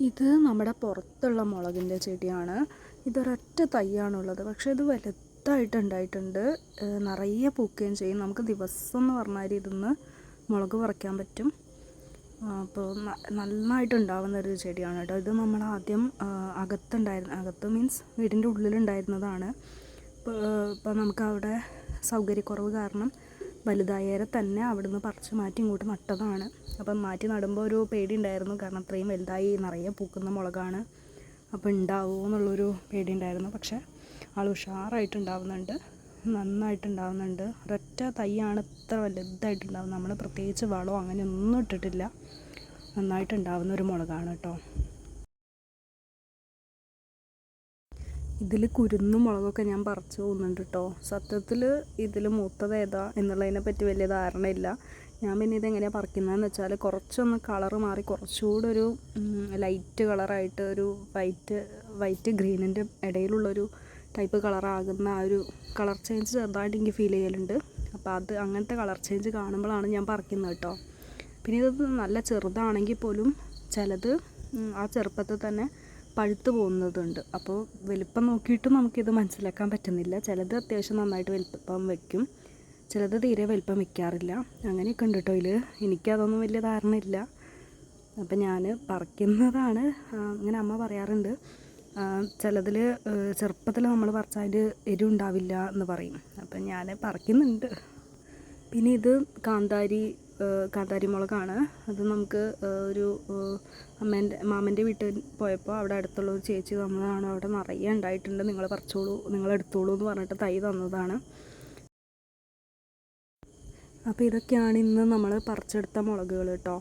ഇത് നമ്മുടെ പുറത്തുള്ള മുളകിന്റെ ചെടിയാണ്. ഇതൊരൊറ്റ തൈയാണുള്ളത്. പക്ഷേ ഇത് വലുതായിട്ട് ഉണ്ടായിട്ടുണ്ട്. നിറയെ പൂക്കുകയും ചെയ്യും. നമുക്ക് ദിവസം എന്ന് പറഞ്ഞാൽ ഇതിന്ന് മുളക് പറിക്കാൻ പറ്റും. അപ്പോൾ നന്നായിട്ട് ഉണ്ടാവുന്ന ഒരു ചെടിയാണ് കേട്ടോ. ഇത് നമ്മൾ ആദ്യം അകത്തുണ്ടായിരുന്ന അകത്ത് മീൻസ് വീടിന്റെ ഉള്ളിലുണ്ടായിരുന്നതാണ്. ഇപ്പോൾ നമുക്ക് അവിടെ സൗകര്യക്കുറവ് കാരണം വലുതായേരെ തന്നെ അവിടുന്ന് പറിച്ച് മാറ്റി ഇങ്ങോട്ട് നട്ടതാണ്. അപ്പം മാറ്റി നടുമ്പോൾ ഒരു പേടി ഉണ്ടായിരുന്നു കാരണം അത്രയും വലുതായി നിറയെ പൂക്കുന്ന മുളകാണ്. അപ്പോൾ ഉണ്ടാവുമോ എന്നുള്ളൊരു പേടി ഉണ്ടായിരുന്നു പക്ഷേ ആൾ ഉഷാറായിട്ട് ഉണ്ടാവുന്നുണ്ട് നന്നായിട്ട് ഉണ്ടാവുന്നുണ്ട് ഒരൊറ്റ തൈയാണ് ഇത്ര വലുതായിട്ടുണ്ടാവുന്നത്. നമ്മൾ പ്രത്യേകിച്ച് വളമോ അങ്ങനെ ഒന്നും ഇട്ടിട്ടില്ല. നന്നായിട്ട് ഉണ്ടാവുന്ന ഒരു മുളകാണ് കേട്ടോ. ഇതിൽ കുരുന്നും മുളകൊക്കെ ഞാൻ പറിച്ചു പോകുന്നുണ്ട് കേട്ടോ സത്യത്തിൽ ഇതിൽ മൂത്തത് ഏതാ എന്നുള്ളതിനെ പറ്റി വലിയ ധാരണയില്ല. ഞാൻ പിന്നെ ഇതെങ്ങനെയാണ് പറിക്കുന്നതെന്ന് വെച്ചാൽ കുറച്ചൊന്ന് കളർ മാറി കുറച്ചുകൂടെ ഒരു ലൈറ്റ് കളറായിട്ട് ഒരു വൈറ്റ് വൈറ്റ് ഗ്രീനിന്റെ ഇടയിലുള്ളൊരു ടൈപ്പ് കളറാകുന്ന ആ ഒരു കളർ ചേഞ്ച് ചെറുതായിട്ട് എനിക്ക് ഫീൽ ചെയ്യലുണ്ട്. അപ്പോൾ അത് അങ്ങനത്തെ കളർ ചേഞ്ച് കാണുമ്പോഴാണ് ഞാൻ പറിക്കുന്നത് കേട്ടോ പിന്നെ ഇത് നല്ല ചെറുതാണെങ്കിൽ പോലും ചിലത് ആ ചെറുപ്പത്തിൽ തന്നെ പഴുത്ത് പോകുന്നതുണ്ട്. അപ്പോൾ വലിപ്പം നോക്കിയിട്ട് നമുക്കിത് മനസ്സിലാക്കാൻ പറ്റുന്നില്ല. ചിലത് അത്യാവശ്യം നന്നായിട്ട് വലിപ്പം വയ്ക്കും ചിലത് തീരെ വലിപ്പം വയ്ക്കാറില്ല അങ്ങനെയൊക്കെ ഉണ്ട് കേട്ടോ ഇതിൽ എനിക്കതൊന്നും വലിയ ധാരണയില്ല. അപ്പം ഞാൻ പറിക്കുന്നതാണ്. അങ്ങനെ അമ്മ പറയാറുണ്ട്. ചിലതിൽ ചെറുപ്പത്തിൽ നമ്മൾ പറിച്ചാൽ അതിൽ എരിവുണ്ടാവില്ല എന്ന് പറയും. അപ്പം ഞാൻ പറിക്കുന്നുണ്ട്. പിന്നെ ഇത് കാന്താരി ഏഹ് കാന്താരി മുളകാണ് അത് നമുക്ക് ഒരു അമ്മേന്റെ മാമന്റെ വീട്ടിൽ പോയപ്പോൾ അവിടെ അടുത്തുള്ള ഒരു ചേച്ചി തന്നതാണ്. അവിടെ നിറയെ ഉണ്ടായിട്ടുണ്ട്. നിങ്ങൾ പറിച്ചോളൂ നിങ്ങൾ എടുത്തോളൂ എന്ന് പറഞ്ഞിട്ട് തൈ തന്നതാണ്. അപ്പോൾ ഇതൊക്കെയാണ് ഇന്ന് നമ്മൾ പറിച്ചെടുത്ത മുളകുകൾ കേട്ടോ.